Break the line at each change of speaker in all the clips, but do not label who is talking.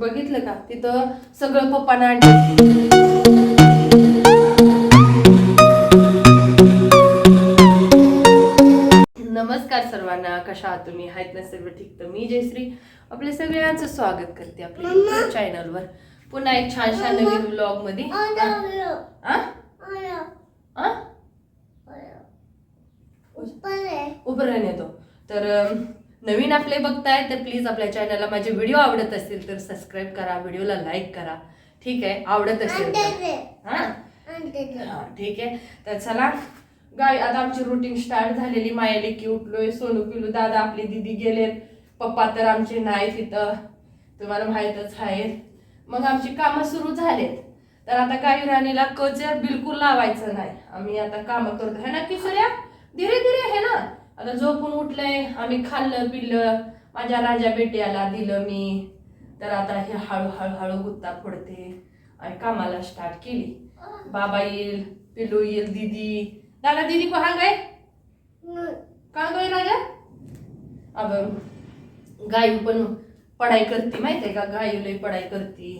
बघितलं का? तिथं सगळं पप्पानं आणलं नमस्कार सर्वांना कशा आहात तुम्ही? आहेत ना सर्व ठीक तर मी जयश्री. आपल्या सगळ्यांचं स्वागत करते आपल्या. चॅनलवर पुन्हा एक छानशा नवीन व्लॉगमध्ये? उभं राहून येतो. तर नवीन आपले बघताय तर प्लीज आपल्या चॅनलला माझे व्हिडिओ आवडत असतील तर सबस्क्राईब करा व्हिडिओला लाईक करा. ठीक आहे? आवडत असेल हा? ठीक आहे. तर चला. गाय आता आमची रुटीन स्टार्ट झालेली. मायाली की उठलोय सोनू पिलू दादा आपली दिदी गेलेत. पप्पा तर आमचे नाहीत इथं. तुम्हाला माहीतच आहेत मग आमची कामं सुरू झालेत. तर आता काही राणीला कचर बिलकुल लावायचं नाही. आम्ही आता कामं करतो. है ना किशोर्या? धीरे धीरे आहे ना? आता झोपून उठलंय. आम्ही खाल्लं पिल्लं माझ्या राजा बेट्याला दिलं मी. तर आता हे हळूहळू हळू गुत्ता फोडते. आणि कामाला स्टार्ट केली. बाबा येईल पिलू येईल दीदी. दादा दीदी को हाँ का कहाँ राजा? अब गायू पण पढाई करते माहिती आहे का? गायू लई पढाई करते.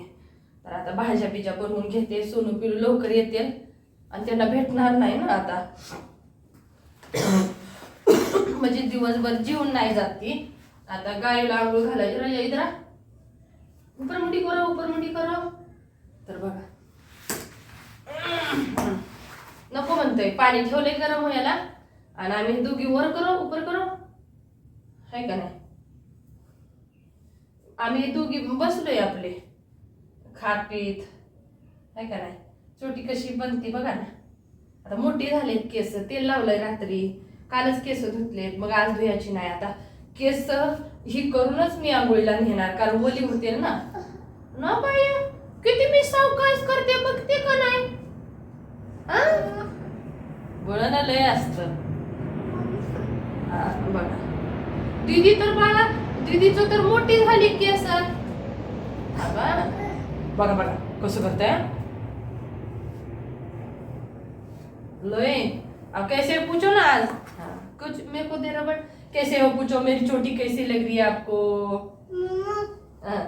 तर आता भाज्या बिज्या बनवून घेते. सोनू पिलू लवकर येते आणि त्यांना भेटणार नाही ना आता. म्हणजे दिवसभर जीवन नाही जात ती. आता गायला आंघोळ घालायची. राजा इधरा उपरमुंडी करा उपरमुंडी करा. तर बघा. नको म्हणतोय. पाणी ठेवलंय गरम व्हायला. आणि आम्ही दोघी वर करो उपर करो. हाय का नाही? आम्ही दोघी बसलोय आपले. खात पीत. आहे का नाही? छोटी कशी बनती बघा ना. आता मोठी झालेत केस. तेल लावलंय रात्री. कालच केस धुतले मग आज धुयाची नाही. आता केस ही करूनच मी आंघोळीला नेणार. कारण ओली होते ना. ना बाई किती मी सावकाश करते बघते का नाही? वळण लय असत. बघा. दीदी तर बाळा दीदीच तर मोठी झाली केस. हा बा. बघा बघा कसं करताय? लय. अब कैसे पूछो ना आज? हाँ, कुछ मेरे को दे रहा बट कैसे हो पूछो? मेरी चोटी कैसी लग रही है आपको? हाँ,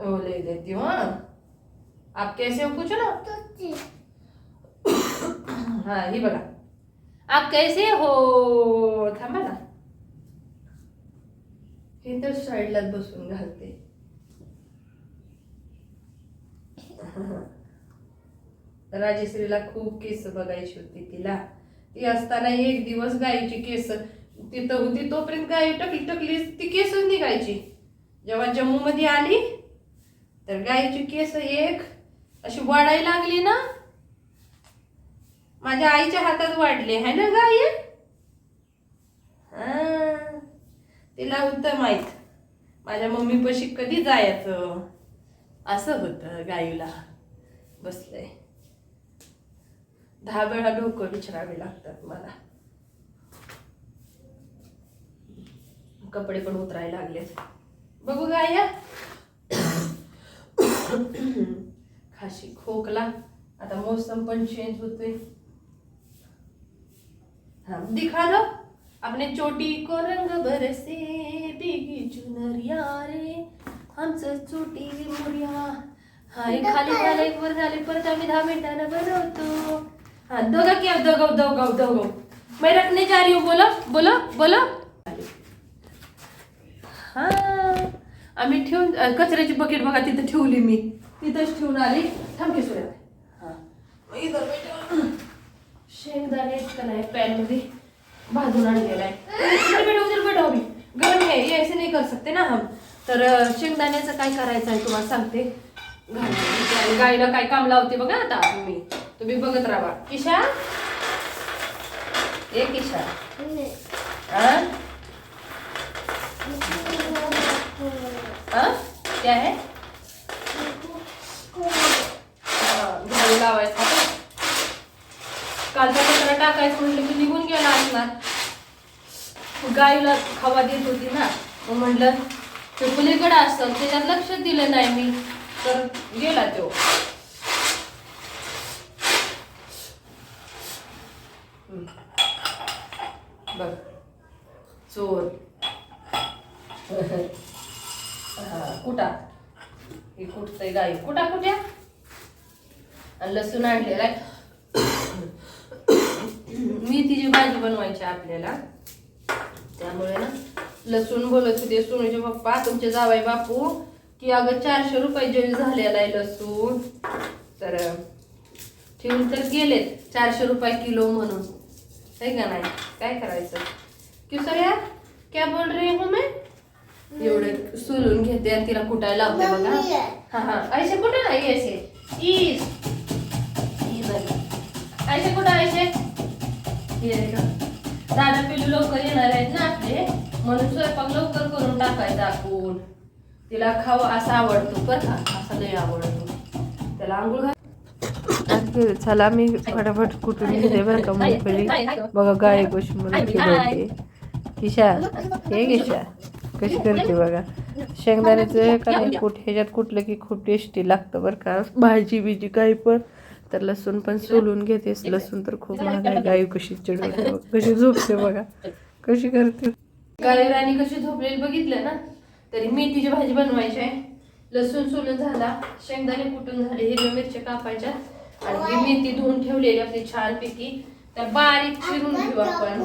वो ले देती हूँ हाँ। आप कैसे हो पूछो ना? हाँ ही बघा आप कैसे हो? थांबा ना। हे तर साईडलाच बसून घालते राजेश्रीला खूप केस बघायची होती तिला ती असताना एक दिवस गायीची केस तिथं होती तोपर्यंत गाय टकली टकली ती केसच निघायची. जेव्हा जम्मू मध्ये आली तर गायीची केस एक अशी वाढायला लागली ना? माझ्या आईच्या हातात वाढले है ना गाय तिला होतं माहीत माझ्या मम्मी पशी कधी जायचं? असं होतं गाईला बसलंय. दहा वेळा डोकं विचारावे लागतात मला. कपडे पण उतरायला लागलेत. बघू गाया खाशी खोकला. आता मौसम पण चेंज होतोय. हाँ दिखा दो अपने चोटी को रंग बरसे बिगी चुनरिया रे. आमचं चोटी मोर्या. हा एक खाली झालं एक वर झाले. परत आम्ही दहा मिनिटानं बनवतो हा दोघा क्या दोघो दोघो दोघो. मैं रखने जा रही हूँ बोलो बोलो बोलो. हा आम्ही ठेवून कचऱ्याची बकेट बघा तिथं ठेवली मी. तिथंच ठेवून आली. थांबके सोया हा. इथं शेंगदाणे का नाही पॅनमध्ये भाजून आणलेला आहे. उधर बैठो उधर बैठो अभी गरम आहे ये ऐसे नहीं कर सकते ना हम. तर शेंगदाण्याचं काय करायचं आहे तुम्हाला सांगते. गाईला काय काम लावते बघा आता मी तुम्ही बघत राहा. किशा? ए किशा? क्या है? झाडू लावायचं? कालचा कचरा टाकायचं म्हटलं की निघून गेला असणार. गाईला खावा देत होती ना. मग म्हटलं ते पलीकडे असतं त्याच्यात लक्ष दिलं नाही मी. तर गेला तो. बघ. चोर. हा कुटा हे कुठतंय गाई? कुटा कुठ्या आणि लसूण आणलेला मी मेथीची भाजी बनवायची आहे आपल्याला. त्यामुळे ना लसूण बोलत होते सोनूचे पप्पा तुमचे जावाई बापू की अगं चारशे रुपये जेवी झालेला आहे लसूण. तर ठेवून तर गेलेत. चारशे रुपये किलो म्हणून. आहे का नाही? काय करायचं? यार क्या बोल रही हूँ मैं? एवढे सुलून घेते आणि तिला कुटायला लावते बघा. हा हा. ऐसे कुठे नाही ऐसे ईज ईज आली. ऐसे कुठं ऐसे. दादा पिलू लवकर येणार आहेत ना आपले. म्हणून स्वयंपाक लवकर करून टाकायचा आपण. तिला खाऊ असा आवडतो बरं का? असा लय आवडतो. त्याला आंघोळ घाल. चला मी फटाफट कुठून घेते बरं का मुंगफली बघा गाय गोशी म्हणून फिरवते. किशा हे किशा. कशी करते बघा. शेंगदाण्याचं का नाही कुठ ह्याच्यात कुठलं की खूप टेस्टी लागतं बरं का. भाजी बिजी काही पण. तर लसूण पण सोलून घेतेस. लसूण तर खूप महाग आहे. गाय कशी चिडवते. कशी झोपते बघा. कशी करते? राणी कशी झोपलेली बघितलं ना? तरी मेथीची भाजी बनवायची आहे. लसूण सोलून झाला. शेंगदाणे कुटून झाले. हिरव्या मिरच्या कापायच्या. आणि ही मेथी धुवून ठेवलेली आपली छान पैकी. त्या बारीक चिरून घेऊ आपण.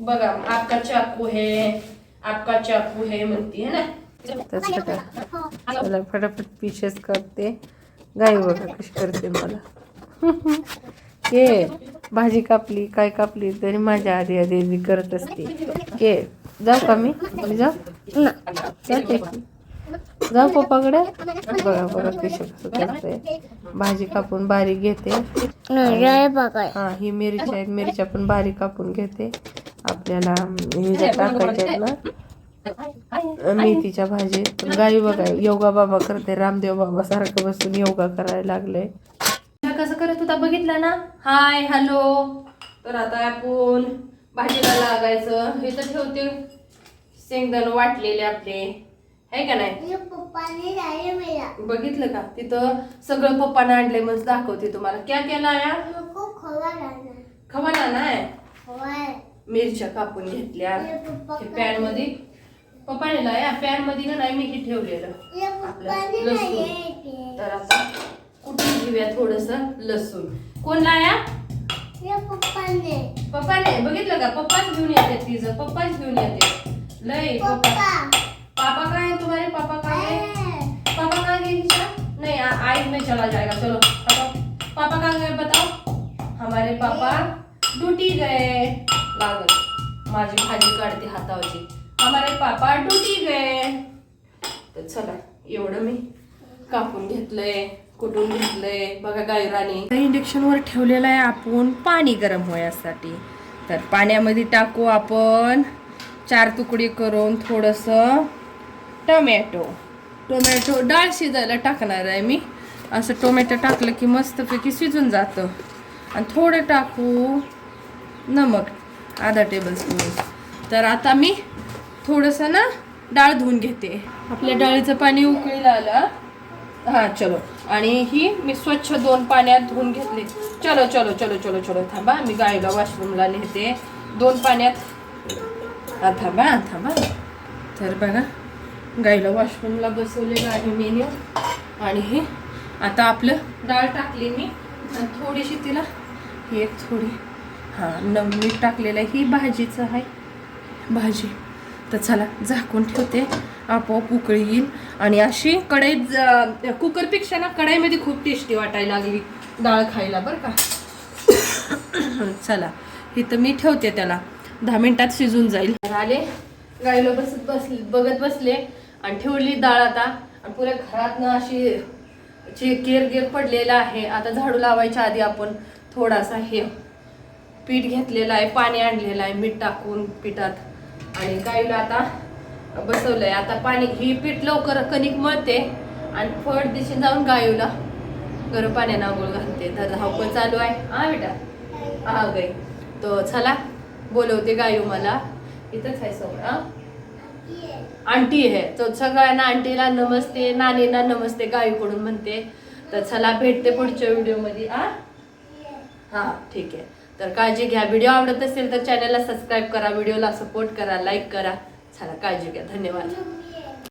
बघा आपका चाकू है आपका चाकू है म्हणती है ना? तसं का चला फटाफट पीसेस करते. गाई बघा कशी करते मला. ये भाजी कापली काय कापली तरी माझ्या आधी आधी करत असते. ये जाऊ का मी? जाऊ? ना की. जाऊ पप्पाकडे. बघा बघा कशी कसं करते भाजी कापून बारीक घेते. हा ही मिरच्या आहेत मिरच्या पण बारीक कापून घेते. आपल्याला हे ज्या टाकायच्या आहेत ना मेथीच्या भाजीत पण गाई बघा योगा बाबा करते. रामदेव बाबा सारखं बसून योगा करायला लागले. कसं करत होता बघितलं ना? हाय हॅलो तर आता आपण भाजीला लागायचं. हे तर ठेवते. शेंगदाण वाटलेले आपले. आहे का नाही? बघितलं का? तिथं सगळं पप्पानं आणले मग दाखवते तुम्हाला. क्या केला या खवाना नाही मिरच्या कापून घेतल्या. पॅनमध्ये पप्पाने लाया? पॅनमध्ये ना नाही? मी हे ठेवलेलं तर आता कुठून घेऊया थोडस? लसूण. कोण लाया? पप्पाने. बघितलं का? पप्पाच घेऊन येते तिचं. पप्पाच घेऊन येते. लय पप्पा. पापा कहाँ है तुम्हारे? पापा कहाँ है? पापा कहाँ गए निशा नहीं आ- आई में चला जाएगा चलो पापा पापा कहाँ गए बताओ? हमारे पापा ड्यूटी गए। लागत माझी भाजी काढते हातावरची हमारे पापा ड्यूटी गए। तर चला एवढं मी कापून घेतलंय कुटून घेतलंय बघा गायराने इंडक्शनवर ठेवलेलं आहे आपण पाणी गरम होण्यासाठी. तर पाण्यामध्ये टाकू आपण चार तुकडे करून थोडंसं टोमॅटो. टोमॅटो डाळ शिजायला टाकणार आहे मी. असं टोमॅटो टाकलं की मस्तपैकी शिजून जातं. आणि थोडं टाकू नमक आधा टेबलस्पून तर आता मी थोडंसं ना डाळ धुवून घेते. आपल्या डाळीचं पाणी उकळीला आलं. हां चलो. आणि ही मी स्वच्छ दोन पाण्यात धुवून घेतली. चलो चलो चलो चलो चलो थांबा. मी गाईला वॉशरूमला नेते. दोन पाण्यात. थांबा थांबा. तर बघा. गाईला वॉशरूमला बसवलेलं आहे मेन्यू. आणि हे आता आपलं डाळ टाकली मी. आणि थोडीशी तिला ही एक थोडी हां नव मीठ टाकलेलं आहे. ही भाजीचं आहे. भाजी. तर चला झाकून ठेवते. आपोआप उकळी येईल. आणि अशी कढईत कुकरपेक्षा ना कढईमध्ये खूप टेस्टी वाटायला लागली डाळ खायला बरं का? चला इथं मी ठेवते त्याला. दहा मिनटात शिजून जाईल. आले. गाईला बसत बसले बघत बसले. आणि ठेवली डाळ आता. आणि पुऱ्या घरात ना अशी जे केर गेर पडलेला आहे. आता झाडू लावायच्या आधी आपण थोडासा हे पीठ घेतलेलं आहे पाणी आणलेलं आहे मीठ टाकून पिठात. आणि गाईला आता बसवलंय. आता पाणी ही पीठ लवकर कणिक मळते आणि फळ दिशे जाऊन गायूला गरम पाण्यानं आंघोळ घालते. तर धावपळ चालू आहे? हा बेटा? हा गाई तो चला बोलवते गायू मला. इथंच आहे समोर हा? आंटी आहे. तर सगळ्यांना आंटीला नमस्ते नानीला नमस्ते गाईकडून म्हणते. तर चला भेटते पुढच्या व्हिडिओमध्ये. आ? हां ठीक आहे. तर काळजी घ्या. व्हिडिओ आवडत असेल तर चॅनलला सबस्क्राईब करा व्हिडिओला सपोर्ट करा लाईक करा. चला काळजी घ्या. धन्यवाद.